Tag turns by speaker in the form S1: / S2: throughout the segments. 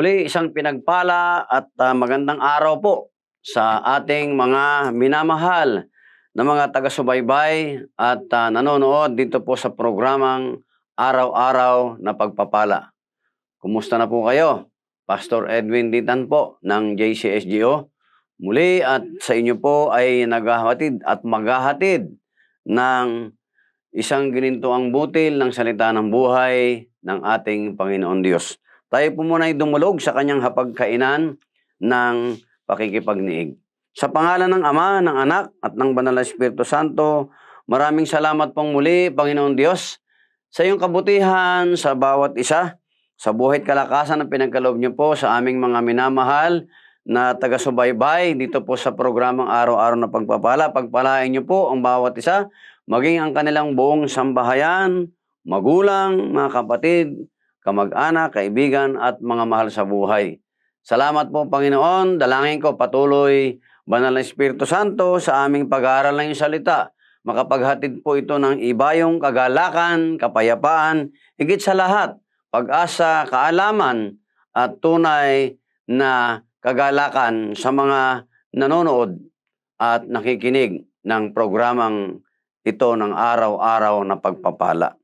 S1: Muli, isang pinagpala at ah, magandang araw po sa ating mga minamahal na mga taga-subaybay at ah, nanonood dito po sa programang Araw-Araw na Pagpapala. Kumusta na po kayo? Pastor Edwin Ditan po ng JCSGO. Muli at sa inyo po ay naghahatid at maghahatid ng isang ginintuang butil ng salita ng buhay ng ating Panginoon Diyos. Tayo po muna ay dumulog sa kanyang hapagkainan ng pakikipagniig. Sa pangalan ng Ama, ng Anak, at ng Banal na Espiritu Santo, maraming salamat pong muli, Panginoon Diyos, sa iyong kabutihan sa bawat isa, sa buhay kalakasan na pinagkaloob niyo po sa aming mga minamahal na taga-subaybay dito po sa programang Araw-Araw na Pagpapala. Pagpalain niyo po ang bawat isa, maging ang kanilang buong sambahayan, magulang, mga kapatid, kamag-anak, kaibigan at mga mahal sa buhay. Salamat po Panginoon, dalangin ko patuloy Banal na Espiritu Santo sa aming pag-aaral ng salita. Makapaghatid po ito ng ibayong kagalakan, kapayapaan, higit sa lahat, pag-asa, kaalaman at tunay na kagalakan sa mga nanonood at nakikinig ng programang ito ng araw-araw na pagpapala.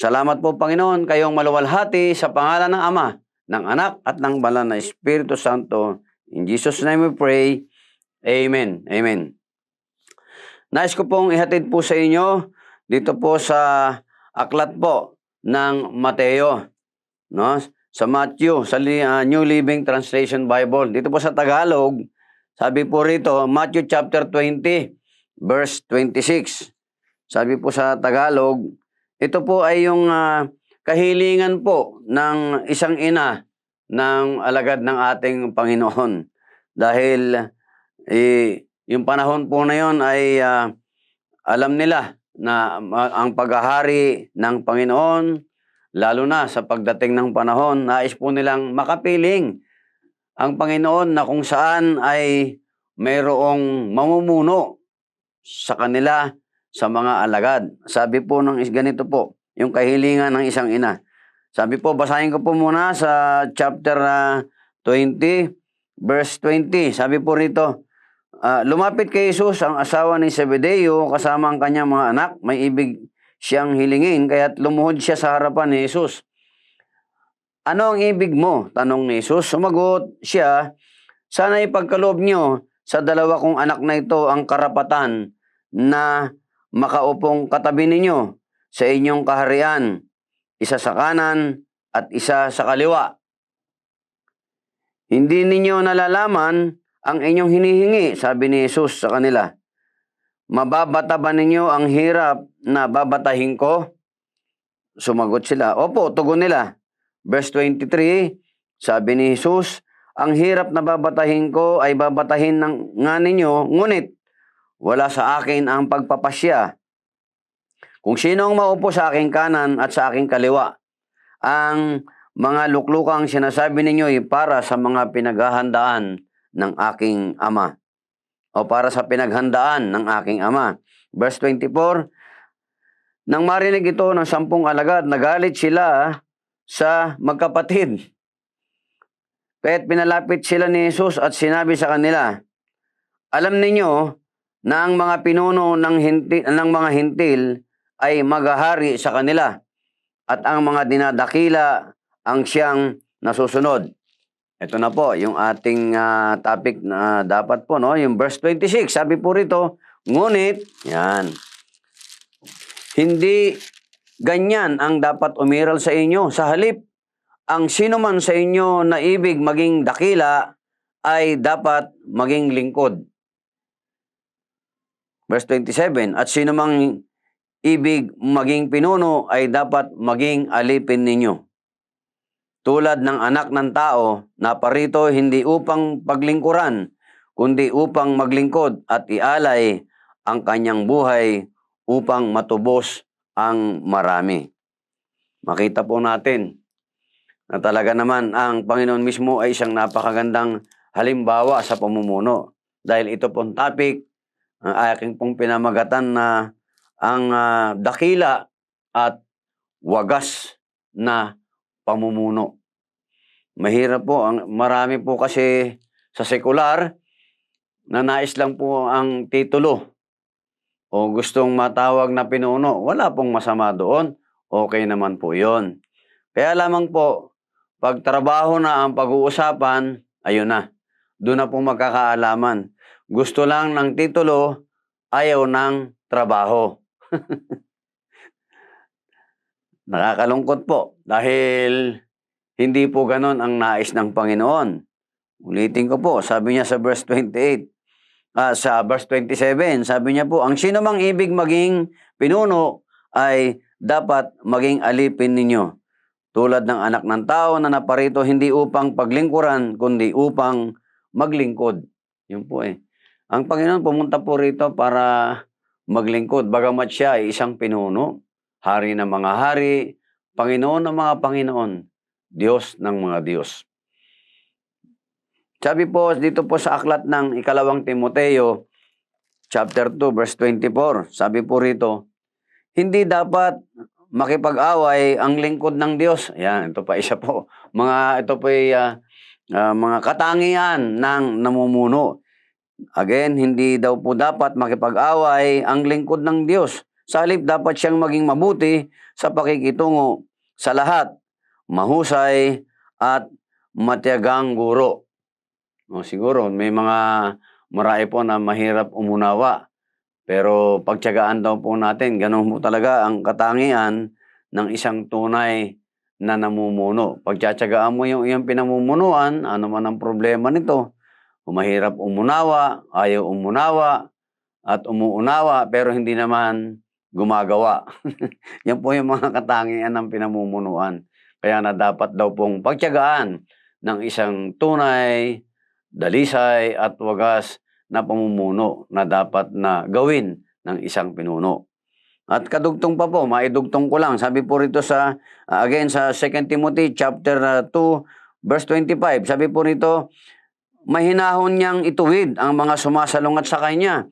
S1: Salamat po Panginoon, kayong maluwalhati sa pangalan ng Ama, ng Anak at ng Banal na Espiritu Santo. In Jesus' name we pray. Amen. Amen. Nais ko pong ihatid po sa inyo dito po sa aklat po ng Mateo. No? Sa Matthew, sa ah, New Living Translation Bible. Dito po sa Tagalog, sabi po rito, Matthew chapter 20, verse 26. Sabi po sa Tagalog, ito po ay yung ah, kahilingan po ng isang ina ng alagad ng ating Panginoon. Dahil eh, yung panahon po na yon ay ah, alam nila na ma- ang paghahari ng Panginoon, lalo na sa pagdating ng panahon, nais po nilang makapiling ang Panginoon na kung saan ay mayroong mamumuno sa kanila sa mga alagad. Sabi po ng ganito po, yung kahilingan ng isang ina. Sabi po, basahin ko po muna sa chapter ah, 20, verse 20. Sabi po rito, ah, lumapit kay Jesus ang asawa ni Zebedeo kasama ang kanyang mga anak. May ibig siyang hilingin, kaya't lumuhod siya sa harapan ni Jesus. Ano ang ibig mo? Tanong ni Jesus. Sumagot siya, sana ipagkaloob niyo sa dalawa kong anak na ito ang karapatan na makaupong katabi ninyo sa inyong kaharian, isa sa kanan at isa sa kaliwa. Hindi ninyo nalalaman ang inyong hinihingi, sabi ni Jesus sa kanila. Mababata ba ninyo ang hirap na babatahin ko? Sumagot sila, Opo, tugon nila. Verse 23, sabi ni Jesus, ang hirap na babatahin ko ay babatahin ng nga ninyo, ngunit wala sa akin ang pagpapasya. Kung sino ang maupo sa aking kanan at sa aking kaliwa, ang mga luklukang sinasabi ninyo ay para sa mga pinaghahandaan ng aking ama o para sa pinaghandaan ng aking ama. Verse 24, Nang marinig ito ng sampung alagad, nagalit sila sa magkapatid. Kaya't pinalapit sila ni Jesus at sinabi sa kanila, Alam ninyo na ang mga pinuno ng, hinti, ng mga hintil ay maghahari sa kanila at ang mga dinadakila ang siyang nasusunod. Ito na po, yung ating ah, topic na dapat po, no? yung verse 26. Sabi po rito, ngunit, yan, hindi ganyan ang dapat umiral sa inyo. Sa halip, ang sino man sa inyo na ibig maging dakila ay dapat maging lingkod. Verse 27, at sino mang ibig maging pinuno ay dapat maging alipin ninyo. Tulad ng anak ng tao na parito hindi upang paglingkuran, kundi upang maglingkod at ialay ang kanyang buhay upang matubos ang marami. Makita po natin na talaga naman ang Panginoon mismo ay isang napakagandang halimbawa sa pamumuno. Dahil ito pong topic, ang aking pong pinamagatan na ang ah, dakila at wagas na pamumuno. Mahirap po. Ang, marami po kasi sa sekular na nais lang po ang titulo o gustong matawag na pinuno. Wala pong masama doon. Okay naman po yon. Kaya lamang po, pag trabaho na ang pag-uusapan, ayun na. Doon na po magkakaalaman. Gusto lang ng titulo, ayaw ng trabaho. Nakakalungkot po dahil hindi po ganon ang nais ng Panginoon. Ulitin ko po, sabi niya sa verse 28, ah, sa verse 27, sabi niya po, ang sino mang ibig maging pinuno ay dapat maging alipin ninyo. Tulad ng anak ng tao na naparito hindi upang paglingkuran, kundi upang maglingkod. Yun po eh. Ang Panginoon pumunta po rito para maglingkod. Bagamat siya ay isang pinuno, hari ng mga hari, Panginoon ng mga Panginoon, Diyos ng mga Diyos. Sabi po dito po sa aklat ng ikalawang Timoteo, chapter 2, verse 24, sabi po rito, hindi dapat makipag-away ang lingkod ng Diyos. Ayan, ito pa isa po. Mga, ito po ay ah, ah, mga katangian ng namumuno. Again, hindi daw po dapat makipag-away ang lingkod ng Diyos. Sa halip, dapat siyang maging mabuti sa pakikitungo sa lahat, mahusay at matiyagang guro. O, siguro, may mga marami po na mahirap umunawa. Pero pagtyagaan daw po natin, ganun po talaga ang katangian ng isang tunay na namumuno. Pagtsatsagaan mo yung iyong pinamumunuan, ano man ang problema nito, mahirap umunawa, ayaw umunawa, at umuunawa, pero hindi naman gumagawa. Yan po yung mga katangian ng pinamumunuan. Kaya na dapat daw pong pagtyagaan ng isang tunay, dalisay at wagas na pamumuno na dapat na gawin ng isang pinuno. At kadugtong pa po, maidugtong ko lang. Sabi po rito sa, again sa 2 Timothy chapter uh, 2, verse 25. Sabi po rito, mahinahon niyang ituwid ang mga sumasalungat sa kanya.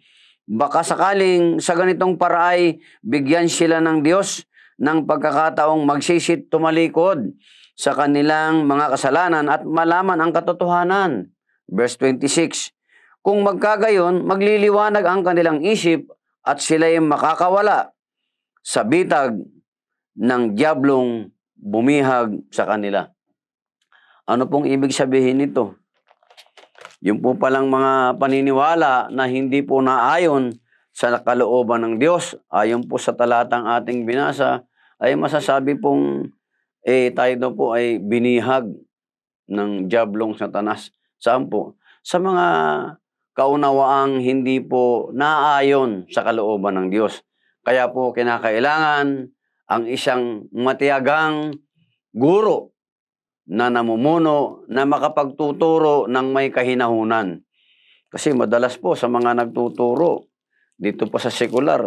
S1: Baka sakaling sa ganitong paraay, bigyan sila ng Diyos ng pagkakataong magsisit tumalikod sa kanilang mga kasalanan at malaman ang katotohanan. Verse 26, Kung magkagayon, magliliwanag ang kanilang isip at sila'y makakawala sa bitag ng diablong bumihag sa kanila. Ano pong ibig sabihin nito? Yung po palang mga paniniwala na hindi po naayon sa kalooban ng Diyos, ayon po sa talatang ating binasa, ay masasabi pong eh, tayo daw po ay binihag ng diablong satanas. Saan po? Sa mga kaunawaang hindi po naayon sa kalooban ng Diyos. Kaya po kinakailangan ang isang matiyagang guro na namumuno na makapagtuturo ng may kahinahunan. Kasi madalas po sa mga nagtuturo dito po sa sekular,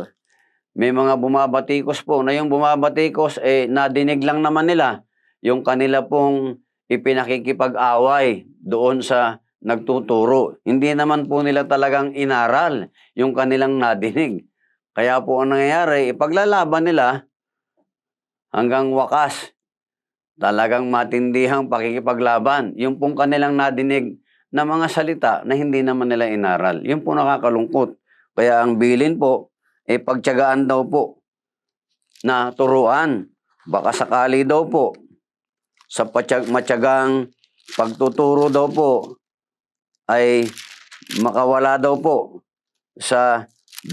S1: may mga bumabatikos po na yung bumabatikos eh nadinig lang naman nila yung kanila pong ipinakikipag-away doon sa nagtuturo. Hindi naman po nila talagang inaral yung kanilang nadinig. Kaya po ang nangyayari, ipaglalaban nila hanggang wakas talagang matindihang pakikipaglaban. Yung pong kanilang nadinig na mga salita na hindi naman nila inaral. Yung po nakakalungkot. Kaya ang bilin po, eh pagtyagaan daw po na turuan. Baka sakali daw po sa patyag, matyagang pagtuturo daw po ay makawala daw po sa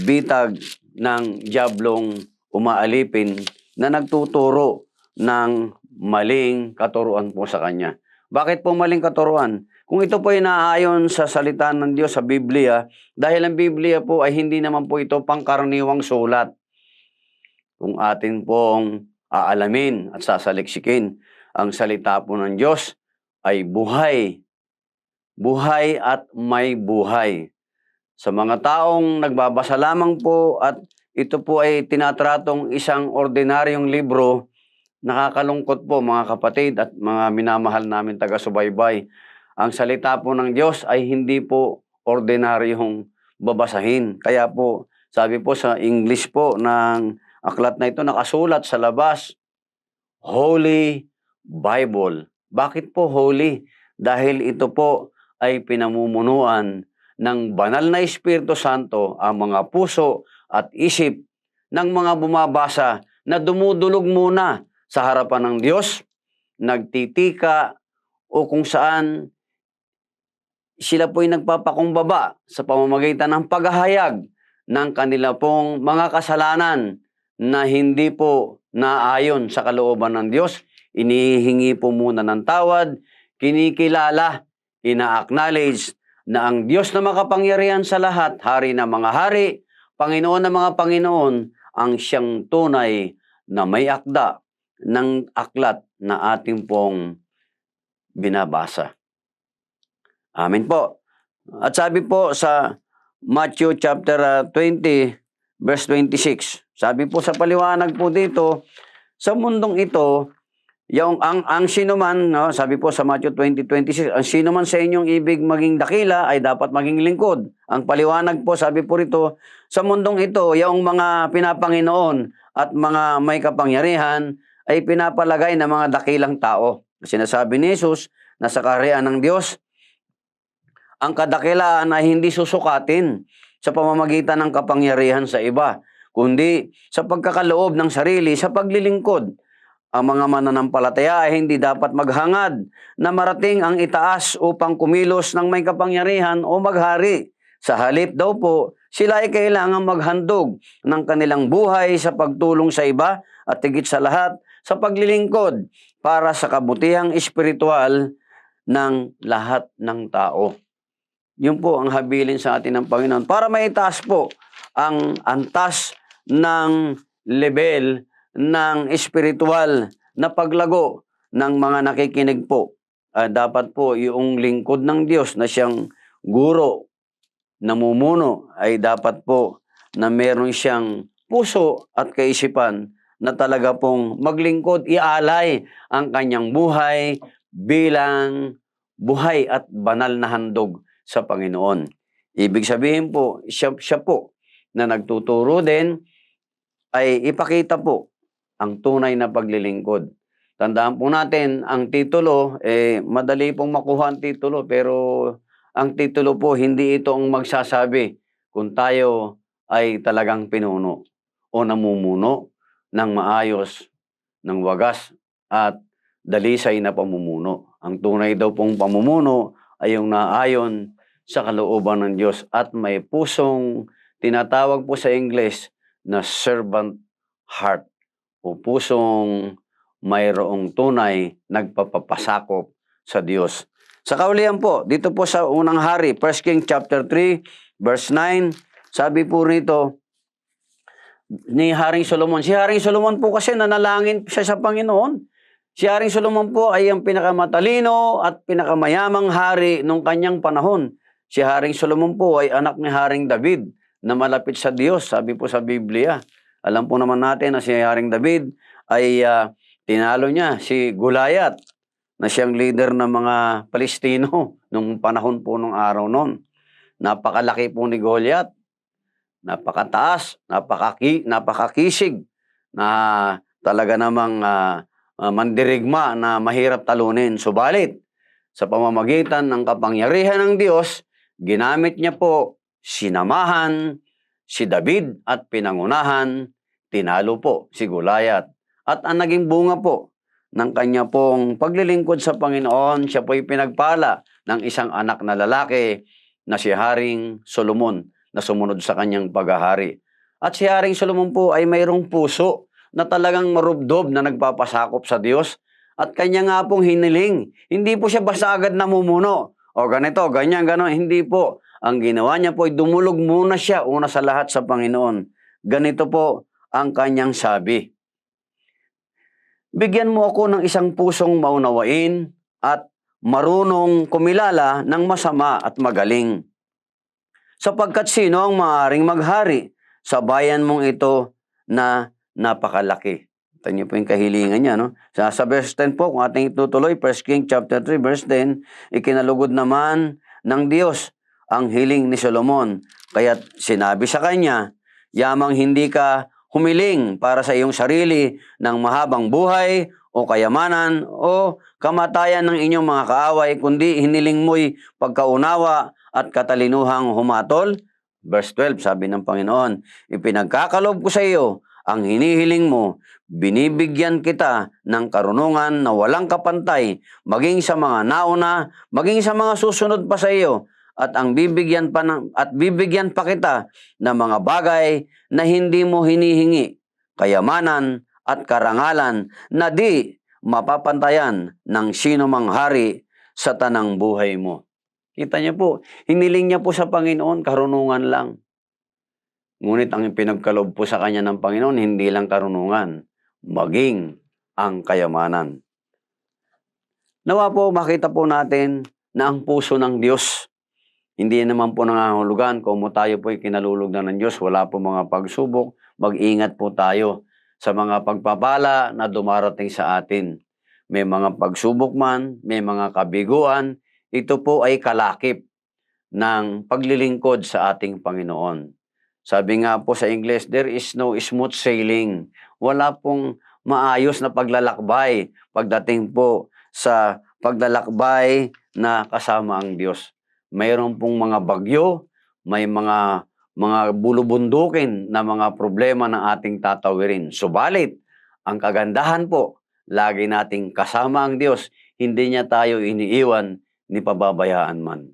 S1: bitag ng diablong umaalipin na nagtuturo ng maling katuruan po sa kanya. Bakit po maling katuruan? Kung ito po ay naaayon sa salita ng Diyos sa Biblia, dahil ang Biblia po ay hindi naman po ito pangkaraniwang sulat. Kung atin pong aalamin at sasaliksikin, ang salita po ng Diyos ay buhay. Buhay at may buhay. Sa mga taong nagbabasa lamang po at ito po ay tinatratong isang ordinaryong libro, Nakakalungkot po mga kapatid at mga minamahal namin taga-subaybay. Ang salita po ng Diyos ay hindi po ordinaryong babasahin. Kaya po, sabi po sa English po ng aklat na ito, nakasulat sa labas, Holy Bible. Bakit po holy? Dahil ito po ay pinamumunuan ng banal na Espiritu Santo ang mga puso at isip ng mga bumabasa na dumudulog muna sa harapan ng Diyos, nagtitika o kung saan sila po'y nagpapakumbaba sa pamamagitan ng paghahayag ng kanila pong mga kasalanan na hindi po naayon sa kalooban ng Diyos. Inihingi po muna ng tawad, kinikilala, ina-acknowledge na ang Diyos na makapangyarihan sa lahat, hari ng mga hari, Panginoon ng mga Panginoon, ang siyang tunay na may akda ng aklat na ating pong binabasa. Amen po. At sabi po sa Matthew chapter uh, 20 verse 26. Sabi po sa paliwanag po dito, sa mundong ito, yung ang ang sino man, no, sabi po sa Matthew 20:26, ang sino man sa inyong ibig maging dakila ay dapat maging lingkod. Ang paliwanag po, sabi po rito, sa mundong ito, yung mga pinapanginoon at mga may kapangyarihan ay pinapalagay ng mga dakilang tao. Sinasabi ni Jesus na sa kaharian ng Diyos, ang kadakilaan ay hindi susukatin sa pamamagitan ng kapangyarihan sa iba, kundi sa pagkakaloob ng sarili sa paglilingkod. Ang mga mananampalataya ay hindi dapat maghangad na marating ang itaas upang kumilos ng may kapangyarihan o maghari. Sa halip daw po, sila ay kailangang maghandog ng kanilang buhay sa pagtulong sa iba at higit sa lahat sa paglilingkod para sa kabutihang espiritual ng lahat ng tao. Yun po ang habilin sa atin ng Panginoon para maitaas po ang antas ng level ng espiritual na paglago ng mga nakikinig po. Ah, dapat po yung lingkod ng Diyos na siyang guro, namumuno, ay dapat po na meron siyang puso at kaisipan na talaga pong maglingkod, ialay ang kanyang buhay bilang buhay at banal na handog sa Panginoon. Ibig sabihin po, siya, siya po na nagtuturo din ay ipakita po ang tunay na paglilingkod. Tandaan po natin, ang titulo, eh, madali pong makuha ang titulo, pero ang titulo po, hindi ito ang magsasabi kung tayo ay talagang pinuno o namumuno ng maayos, ng wagas at dalisay na pamumuno. Ang tunay daw pong pamumuno ay yung naayon sa kalooban ng Diyos at may pusong tinatawag po sa English na servant heart o pusong mayroong tunay nagpapapasakop sa Diyos. Sa kaulihan po, dito po sa unang hari, 1 King chapter 3, verse 9, sabi po rito, ni Haring Solomon. Si Haring Solomon po kasi nanalangin siya sa Panginoon. Si Haring Solomon po ay ang pinakamatalino at pinakamayamang hari nung kanyang panahon. Si Haring Solomon po ay anak ni Haring David na malapit sa Diyos, sabi po sa Biblia. Alam po naman natin na si Haring David ay ah, tinalo niya si Gulayat na siyang leader ng mga Palestino nung panahon po nung araw noon. Napakalaki po ni Goliath. Napakataas, napakaki, napakakisig na talaga namang ah, ah, mandirigma na mahirap talunin. Subalit, sa pamamagitan ng kapangyarihan ng Diyos, ginamit niya po sinamahan si David at pinangunahan, tinalo po si Gulayat. At ang naging bunga po ng kanya pong paglilingkod sa Panginoon, siya po'y pinagpala ng isang anak na lalaki na si Haring Solomon na sumunod sa kanyang paghahari. At si Haring Solomon po ay mayroong puso na talagang marubdob na nagpapasakop sa Diyos at kanya nga pong hiniling. Hindi po siya basta agad namumuno. O ganito, ganyan, ganon. Hindi po. Ang ginawa niya po ay dumulog muna siya una sa lahat sa Panginoon. Ganito po ang kanyang sabi. Bigyan mo ako ng isang pusong maunawain at marunong kumilala ng masama at magaling. Sapagkat sino ang maaaring maghari sa bayan mong ito na napakalaki. Ito niyo po yung kahilingan niya. No? Sa, sa verse 10 po, kung ating itutuloy, 1 King chapter 3, verse 10, ikinalugod naman ng Diyos ang hiling ni Solomon. Kaya sinabi sa kanya, yamang hindi ka humiling para sa iyong sarili ng mahabang buhay o kayamanan o kamatayan ng inyong mga kaaway, kundi hiniling mo'y pagkaunawa at katalinuhang humatol. Verse 12, sabi ng Panginoon, Ipinagkakalob ko sa iyo ang hinihiling mo, binibigyan kita ng karunungan na walang kapantay, maging sa mga nauna, maging sa mga susunod pa sa iyo, at ang bibigyan pa ng, at bibigyan pa kita ng mga bagay na hindi mo hinihingi, kayamanan at karangalan na di mapapantayan ng sino mang hari sa tanang buhay mo. Kita niyo po, hiniling niya po sa Panginoon karunungan lang. Ngunit ang pinagkaloob po sa kanya ng Panginoon, hindi lang karunungan, maging ang kayamanan. Nawa po, makita po natin na ang puso ng Diyos, hindi naman po nangangahulugan kung mo tayo po ay kinalulugdan ng Diyos, wala po mga pagsubok, mag-ingat po tayo sa mga pagpapala na dumarating sa atin. May mga pagsubok man, may mga kabiguan, ito po ay kalakip ng paglilingkod sa ating Panginoon. Sabi nga po sa English, there is no smooth sailing. Wala pong maayos na paglalakbay pagdating po sa paglalakbay na kasama ang Diyos. Mayroon pong mga bagyo, may mga mga bulubundukin na mga problema ng ating tatawirin. Subalit, ang kagandahan po, lagi nating kasama ang Diyos, hindi niya tayo iniiwan ni pababayaan man.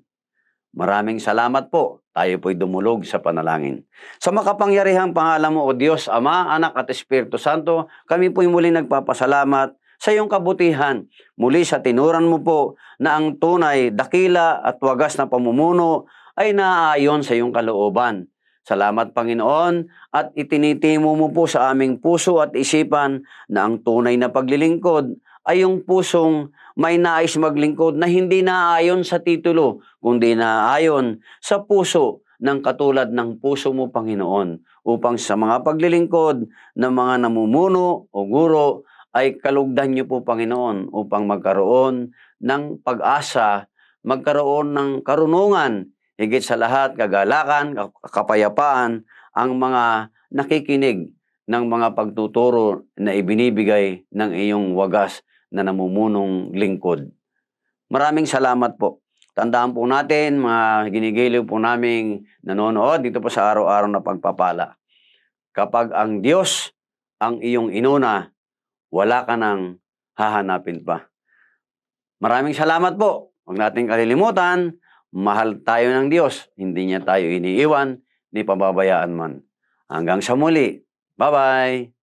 S1: Maraming salamat po. Tayo po'y dumulog sa panalangin. Sa makapangyarihang pangalan mo, O Diyos, Ama, Anak at Espiritu Santo, kami po'y muli nagpapasalamat sa iyong kabutihan. Muli sa tinuran mo po na ang tunay, dakila at wagas na pamumuno ay naaayon sa iyong kalooban. Salamat Panginoon at itinitimo mo po sa aming puso at isipan na ang tunay na paglilingkod ay yung pusong may nais maglingkod na hindi naayon sa titulo, kundi naayon sa puso ng katulad ng puso mo, Panginoon, upang sa mga paglilingkod ng mga namumuno o guro ay kalugdan niyo po, Panginoon, upang magkaroon ng pag-asa, magkaroon ng karunungan, higit sa lahat, kagalakan, kapayapaan, ang mga nakikinig ng mga pagtuturo na ibinibigay ng iyong wagas na namumunong lingkod. Maraming salamat po. Tandaan po natin, mga ginigiliw po naming nanonood dito po sa araw-araw na pagpapala. Kapag ang Diyos ang iyong inuna, wala ka nang hahanapin pa. Maraming salamat po. Huwag nating kalilimutan, mahal tayo ng Diyos. Hindi niya tayo iniiwan, ni pababayaan man. Hanggang sa muli. Bye-bye!